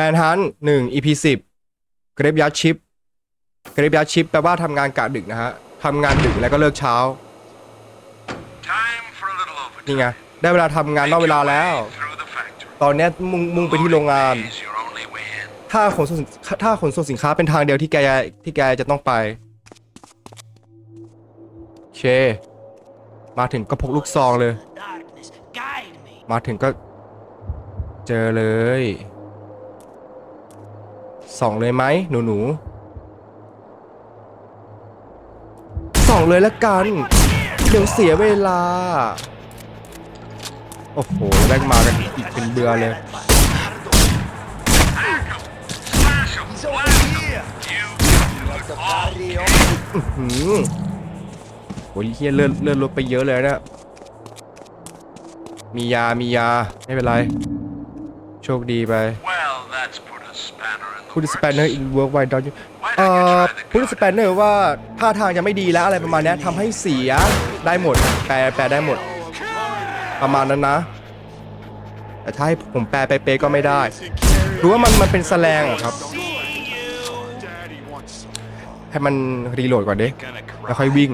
แมนฮันหนึ่ง EP สิบเกรฟยัดชิปเกรฟยัดชิปแปลว่าทำงานกะดึกนะฮะทำงานดึกแล้วก็เลิกเช้า Time for a little overtime. นี่ไง ได้เวลาทำงานนอกเวลาแล้ว Through the factory. ตอนเนี้ยมุ่งมุ่งไปที่โรงงาน Is your only way in. ถ้าขนส่งสินถ้าขนส่งสินค้าเป็นทางเดียวที่แกที่แกจะต้องไปโอเค มาถึงก็พกลูกซองเลย Darkness, guide me. มาถึงก็ เจอเลย ส่องเลยไหมหนูหนูส่องเลยละกัน เดี๋ยวเสียเวลา โอ้โหแม่งมากันอีกเป็นเบือเลยโอ้ยเฮียเลื่อนเลื่อนรถไปเยอะเลยนะมียา มียา ไม่เป็นไร โชคดีไป พูดสเปนเนอร์อินเวิร์กไวด์ดอนเอ่อ try the พูดสเปนเนอร์ว่าท่าทางจะไม่ดีแล้วอะไรประมาณนี้ทำให้เสียได้หมด แปลแปลได้หมด ประมาณนั้นนะ แต่ถ้าให้ผมแปลไปเป๊ะก็ไม่ได้หรือว่ามันมันเป็นแสลงอะครับ ให้มันรีโหลดก่อนเดิแล้วค่อยวิ่ง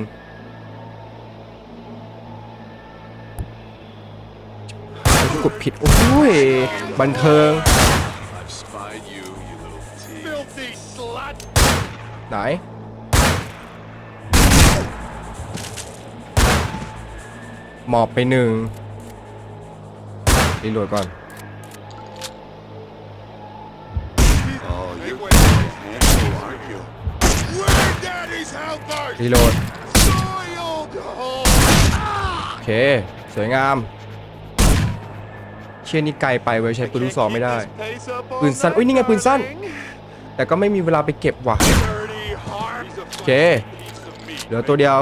กดผิด โอ้ย บันเทิง ไหน หมอบไปหนึ่งรีโหลดก่อน รีโหลด โอเค สวยงาม เชี่ยนี่ไกลไปเว้ยใช้ปืนลูกซองไม่ได้ ปืนสั้น อุ้ยนี่ไงปืนสั้น แต่ก็ไม่มีเวลาไปเก็บว่ะ เค เหลือตัวเดียว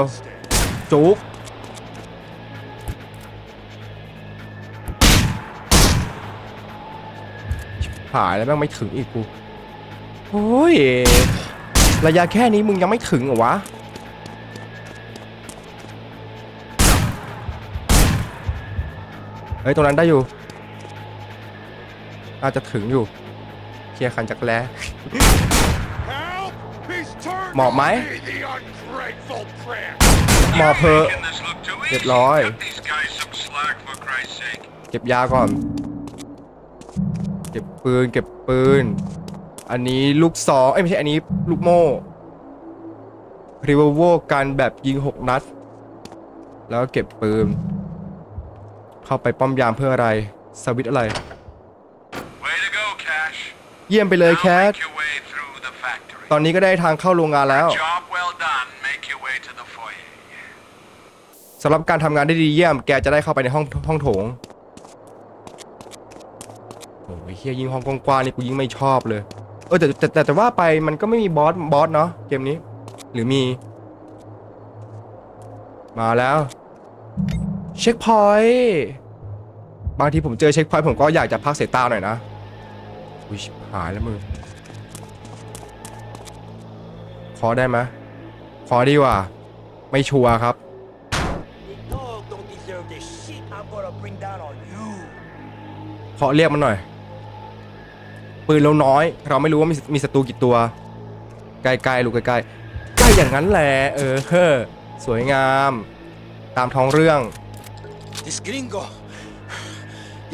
จุกหายแล้วแม่งไม่ถึงอีกกูโอ้ย ระยะแค่นี้มึงยังไม่ถึงเหรอวะ เฮ้ย ตรงนั้นได้อยู่น่าจะถึงอยู่ เคลียร์คันจักรแล้ หมอบไหมหมอบเพอเรียบร้อย เก็บยาก่อน เก็บปืน เก็บปืน อันนี้ลูกซองเอ้ยไม่ใช่อันนี้ลูกโม่รีเวลโวกันแบบยิง6นัด แล้วก็เก็บปืน เข้าไปป้อมยามเพื่ออะไร สวิตอะไร เยี่ยมไปเลยแคท make your way through the factory. ตอนนี้ก็ได้ทางเข้าโรงงานแล้ว Job well done. Make your way to the foyer. สำหรับการทำงานได้ดีเยี่ยม แกจะได้เข้าไปในห้องห้องโถง โอ้ยเฮียยิงห้องกว้างๆนี่กูยิ่งไม่ชอบเลย เออแต่แต่แต่แต่ว่าไปมันก็ไม่มีบอสบอสเนาะเกมนี้ หรือมี มาแล้ว เช็คพอยต์บางทีผมเจอเช็คพอยต์ผมก็อยากจะพักเสายตาหน่อยนะอุ้ยชิบหายแล้วมึงข อได้ไหมขอดีกว่า ไม่ชัวร์ครับ The dog don't deserve the shit I'm gonna bring down on you. ขอเรียกมันหน่อย ปืนเราน้อย เราไม่รู้ว่ามีมีศัตรูกี่ตัวใกล้ๆลูกใกล้ๆใกล้อย่างนั้นแหละเออเฮ้อสวยงาม ตามท้องเรื่อง This gringo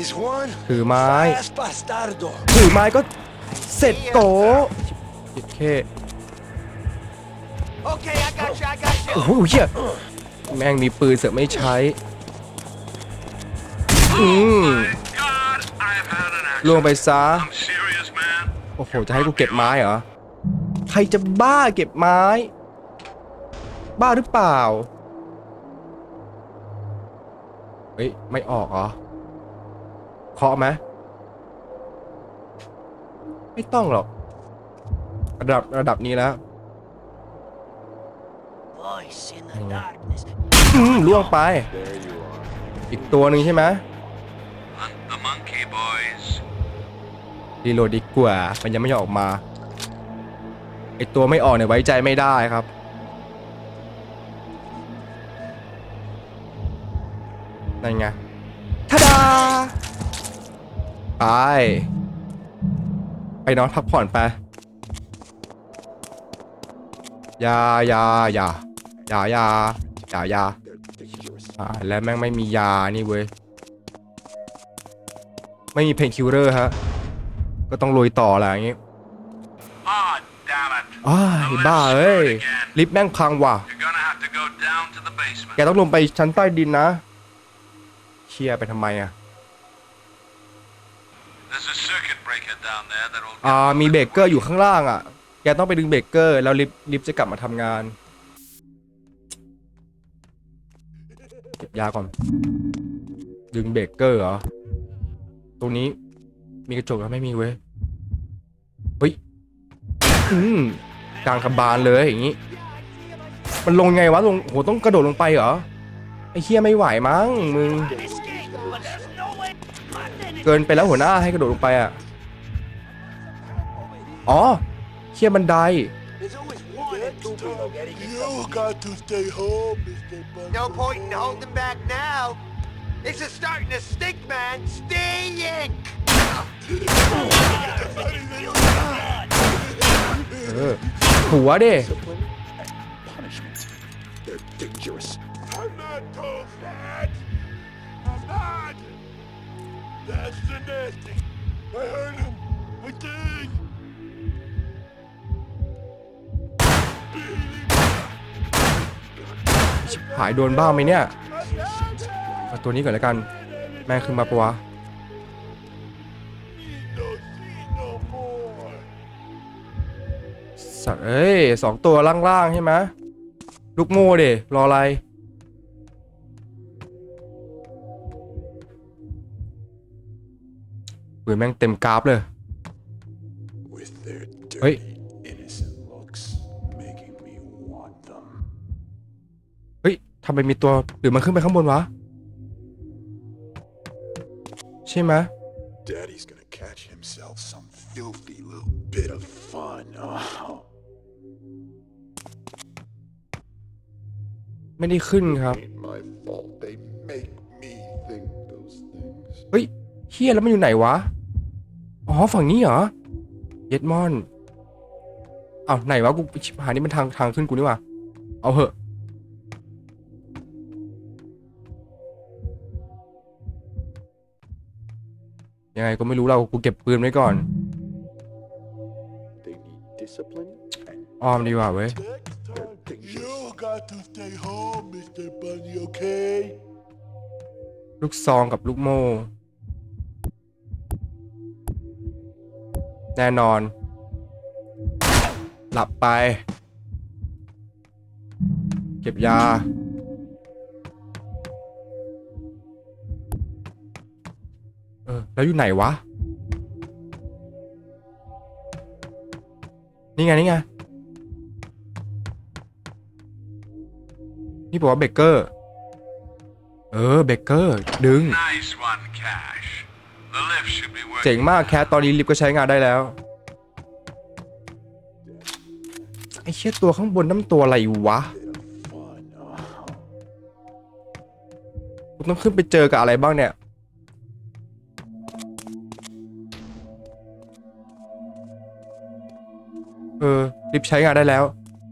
is one ถือไม้ fast bastardo. ถือไม้ก็เสร็จโตโอเค โอ้โหเฮียแม่งมีปืนเสือกไม่ใช้ อืม God, I've had an accident. ล่วงไปซะ I'm serious, man. โอ้โห จะให้กูเก็บไม้เหรอ ใครจะบ้าเก็บไม้ บ้าหรือเปล่า เฮ้ย ไม่ออกเหรอ เคาะไหมไม่ต้องหรอก ระดับระดับนี้แล้ว อืมล่วงไป There you are. อีกตัวหนึ่งใช่ไหม Hunt the monkey, boys. รีโหลดดีกว่า มันยังไม่ออกมา ไอตัวไม่ออกเนี่ยไว้ใจไม่ได้ครับ นั่นไงทาดา ไป ไปไปนอนพักผ่อนไปอยาอยาอยาอ ยาอยาอยาอยาอ่าแล้วแม่งไม่มียานี่เว้ย ไม่มีเพนคิลเลอร์ฮะ ก็ต้องลุยต่อแหละอย่างงี้ Ah, damn it. อ้ายบ้าเอ้ย ลิฟต์แม่งพังว่ะ You're gonna have to go down to the basement. แกต้องลงไปชั้นใต้ดินนะเชียร์ไปทำไมอะ There's a circuit breaker down there that'll. อ่ามีเบรกเกอร์อยู่ข้างล่างอะ แกต้องไปดึงเบรกเกอร์ แล้วลิฟต์ลิฟต์จะกลับมาทำงาน เก็บยาก่อน ดึงเบรกเกอร์เหรอ ตรงนี้มีกระจกแล้วไม่มีเว้ย เฮ้ย อืมกลางกำบาลเลยอย่างงี้ มันลงไงวะลงโหต้องกระโดดลงไปเหรอ ไอ้เฮียไม่ไหวมั้งมึง เกินไปแล้วหัวหน้าให้กระโดดลงไปอะ อ๋อเฮียบันได You got to stay home, Mr. Bunker. No point in holding back now. This is starting to stink, man. Stink! what? Punishment. They're dangerous. I'm not told that. I'm not. That's the nasty. I heard him. I did. ชิบหายโดนบ้างไหมเนี่ยเอาตัวนี้ก่อนแล้วกัน แม่งขึ้นมาปะวะสัตว์เอ้ยสองตัวล่างๆใช่ไหมลูกโม่เดรออะไรปืนแม่งเต็มกราฟเลย With their Wait. ทำไมมีตัวหรือมันขึ้นไปข้างบนวะ ใช่ไหม Daddy's gonna catch himself some filthy little bit of fun. Oh. ไม่ได้ขึ้นครับ Ain't my fault they make me think those things. เฮ้ยเฮียแล้วมันอยู่ไหนวะ อ๋อ ฝั่งนี้เหรอ เย็ดมอน อ้าว ไหนวะ กูชิบหายนี่มันทางทางขึ้นกูนี่หว่าเอาเหอะ ยังไงก็ไม่รู้เรากูเก็บปืนไว้ก่อน They need discipline and อ้อมดีกว่าเว้ย You got to stay home, Mr. Bunny, okay? ลูกซองกับลูกโม่ แน่นอน หลับไป เก็บยา แล้วอยู่ไหนวะ นี่ไง นี่ไง นี่บอกว่าเบเกอร์ เออ เบเกอร์ ดึง Nice one, Cash. The lift should be working. เจ๋งมากแคทตอนนี้ลิฟต์ก็ใช้งานได้แล้ว ไอ้เชี่ยตัวข้างบนน้ำตัวอะไรวะ Fun. Oh. กูต้องขึ้นไปเจอกับอะไรบ้างเนี่ย เออลิฟต์ใช้งานได้แล้ว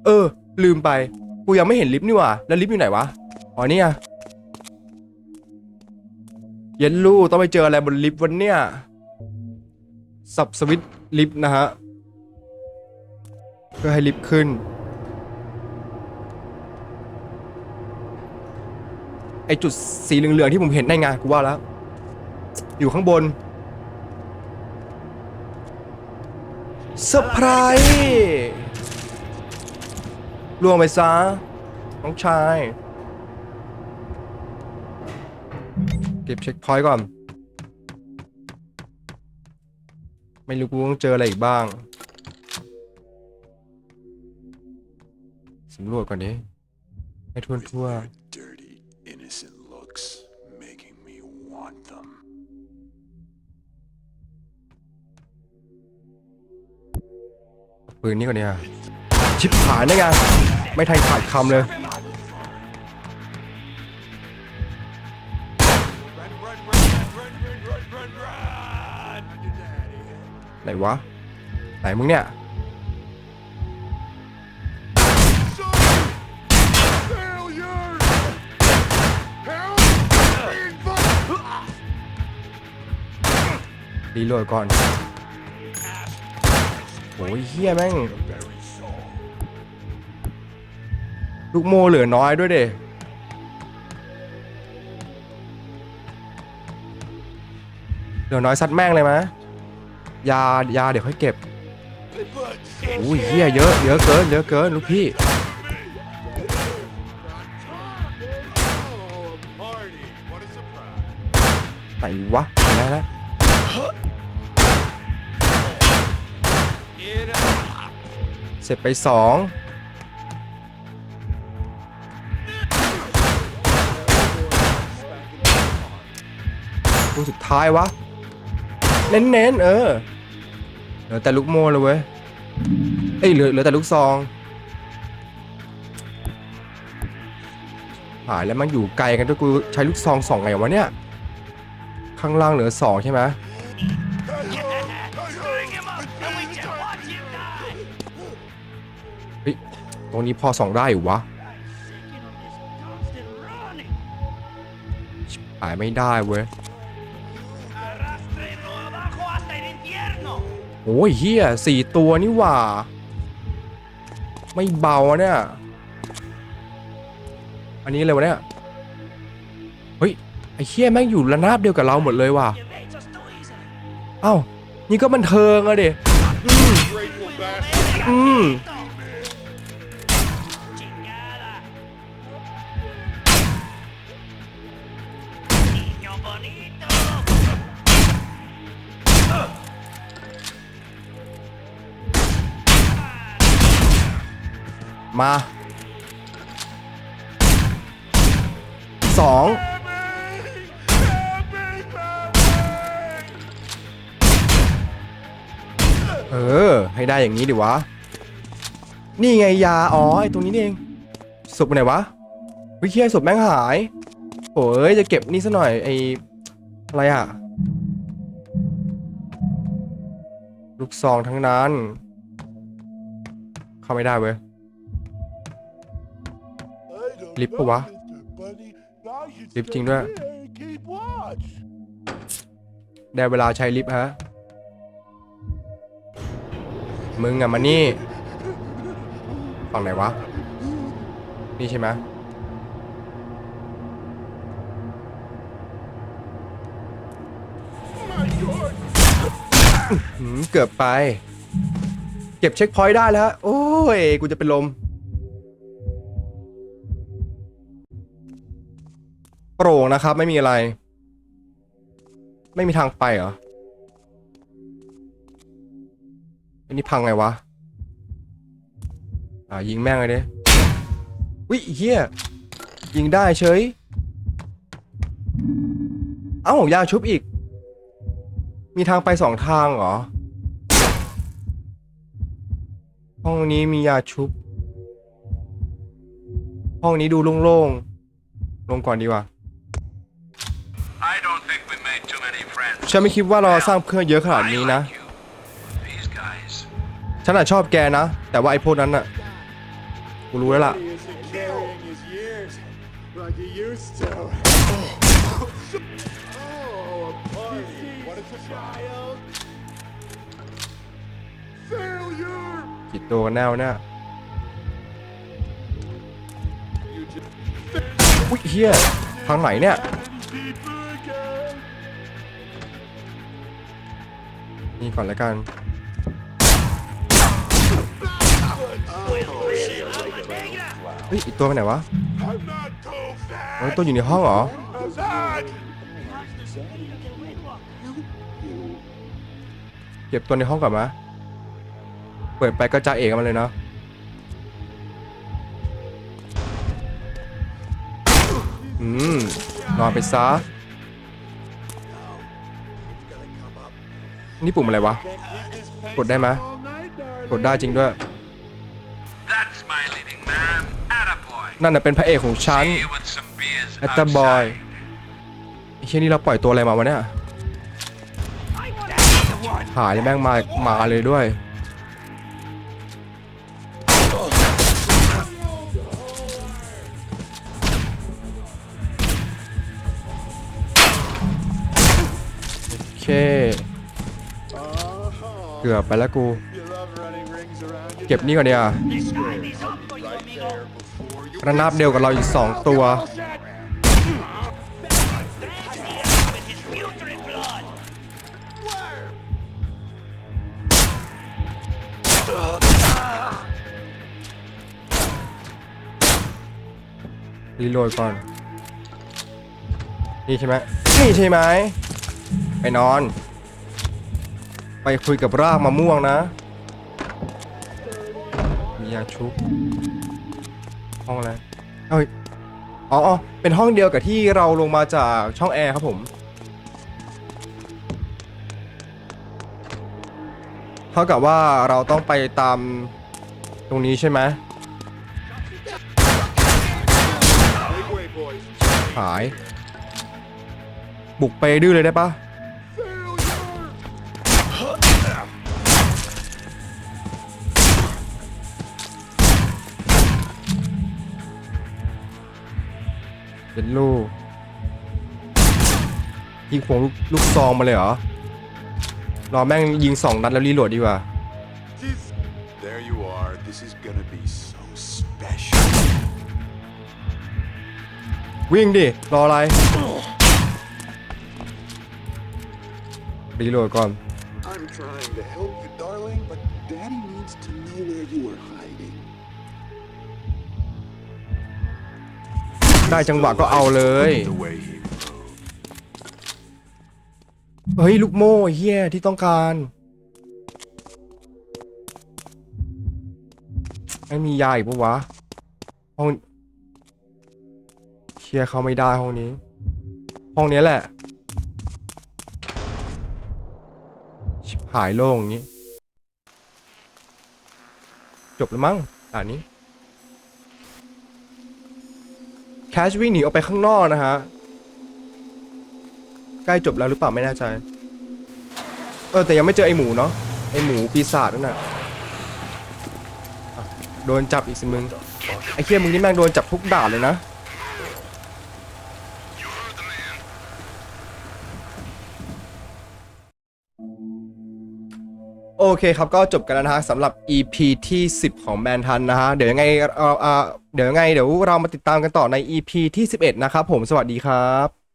เออ ลืมไป กูยังไม่เห็นลิฟต์นี่หว่า แล้วลิฟต์อยู่ไหนวะ อ๋อเนี่ยเย็นลู่ต้องไปเจออะไรบนลิฟต์วันเนี่ย สับสวิตลิฟต์นะฮะ เพื่อให้ลิฟต์ขึ้น ไอจุดสีเหลืองๆที่ผมเห็นในงานกูว่าแล้ว อยู่ข้างบน เซอร์ไพรส์ล่วงไปซะน้องชาย เก็บเช็คพอยต์ก่อน ไม่รู้กูต้องเจออะไรอีกบ้างสำรวจก่อนดิให้ทั่วทั่ว ปืนนี้ก่อนเนี่ยชิบหายได้ไงไม่ทันขาดคำเลย ไหนวะ ไหนมึงเนี่ยรีโหลดก่อน โอ้ยเฮียแม่ง ลูกโมเหลือน้อยด้วยเดเหลือน้อยซัดแม่งเลยมะยายาเดี๋ยวค่อยเก็บอุ้ยเฮียเยอะเยอะเกินเยอะเกินลูกพี่ไหนวะไหนนะ เสร็จไปสองตัวสุดท้ายวะ เน้นๆเออ เหลือแต่ลูกโม่เลยเว้ย เอ้ยเหลือเหลือแต่ลูกซอง หายแล้วมันอยู่ไกลกันด้วยกูใช้ลูกซองสองไงวะเนี่ย ข้างล่างเหลือสองใช่ไหม รงนี้พอส่องได้อยู่วะหายไม่ได้เว้ยโอ้ยเฮียสี่ตัวนี่หว่า ไม่เบาเนี่ย อันนี้อะไรวะเนี่ย เฮ้ย ไอ้เฮียแม่งอยู่ระนาบเดียวกับเราหมดเลยว่ะ เอ้า นี่ก็บันเทิงอะเด็อืม Chingada. มาสองเออ ให้ได้อย่างนี้ดิวะ นี่ไงยา อ๋อ ไอตรงนี้นี่เองศพไปไหนวะวิเคียศพแม่งหายโอ้ยจะเก็บนี่ซะหน่อย ไออะไรอะลูกซองทั้งนั้น เข้าไม่ได้เว้ย ลิฟต์ปะวะ ลิฟต์จริงด้วย ได้เวลาใช้ลิฟต์ฮะ มึงอะมานี่ ฝั่งไหนวะ นี่ใช่ไหมหืมเกือบไป เก็บเช็คพอยต์ได้แล้ว โอ้ย กูจะเป็นลม โปร่งนะครับ ไม่มีอะไร ไม่มีทางไปเหรออันนี้พังไงวะ อ่ายิงแม่งเลยดิวิเฮียยิงได้เฉย เอ้ายาชุบอีก มีทางไปสองทางเหรอ ห้องนี้มียาชุบ ห้องนี้ดูโล่งๆ ลงก่อนดีกว่า ฉันไม่คิดว่าเราสร้างเพื่อนเยอะขนาดนี้นะ ฉันอะชอบแกนะ แต่ว่าไอ้พวกนั้นอะกูรู้แล้วล่ะ He isn't carrying his years like he used to. oh, a party. What a child. Failure! กี่ตัวกันแน่วเนี่ยอุ้ยเฮียทางไหนเนี่ย นี่ก่อนแล้วกัน เฮ้ยอีกตัวไปไหนวะเฮ้ยตัวอยู่ในห้องเหรอ เก็บตัวในห้องก่อนมะเปิดไปก็จะเอกมันเลยเนาะอืมนอนไปซะ นี่ปุ่มอะไรวะ กดได้ไหมกดได้จริงด้วย นั่นน่ะเป็นพระเอกของฉันแอตตาบอยไอ้เช่นนี้เราปล่อยตัวอะไรมาวะเนี่ยหายแม่งมา มาเลยด้วย โอเคือไปแล้วกู เก็บนี่ก่อนเดียระนาบเดียวกับเราอีก 2 ตัว รีโหลดก่อน นี่ใช่ไหมนี่ใช่ไหมไปนอน ไปคุยกับรากมะม่วงนะมียาชุบห้องอะไรเอ้ยอ๋ออ๋อเป็นห้องเดียวกับที่เราลงมาจากช่องแอร์ครับผม เท่ากับว่าเราต้องไปตามตรงนี้ใช่ไหมหาย บุกไปดื้อเลยได้ปะ เป็นลูกยิงพวงลูกลูกซองมาเลยเหรอ รอแม่งยิงสองนัดแล้วรีโหลดดีกว่า There you are. This is gonna be so special. วิ่งดิ รออะไร รีโหลดก่อน I'm trying to help you, darling, but Daddy needs to know where you were ได้จังหวะก็เอาเลย เฮ้ย ลูกโม่เฮียที่ต้องการไม่มียาอีกปะวะห้องเชียร์เขาไม่ได้ห้องนี้ ห้องนี้แหละ ชิบหายโล่งอย่างนี้ จบแล้วมั้งอ่านนี้ แค ชวิ่งหนีออกไปข้างนอกนะฮะ ใกล้จบแล้วหรือเปล่าไม่แน่ใจ เออแต่ยังไม่เจอไอหมูเนาะ ไอหมูปีศาจนั่นน่ะอะโดนจับอีกสิมึง ไอเคียมึงนี่แม่งโดนจับทุกด่านเลยนะ เคครับก็จบกันแล้วนะฮะสำหรับ EP ที่ 10 ของแมนทันนะฮะ เดี๋ยวยังไงเอ่อเอ่อเดี๋ยวยังไงเดี๋ยวเรามาติดตามกันต่อใน EP ที่ 11 นะครับผมสวัสดีครับ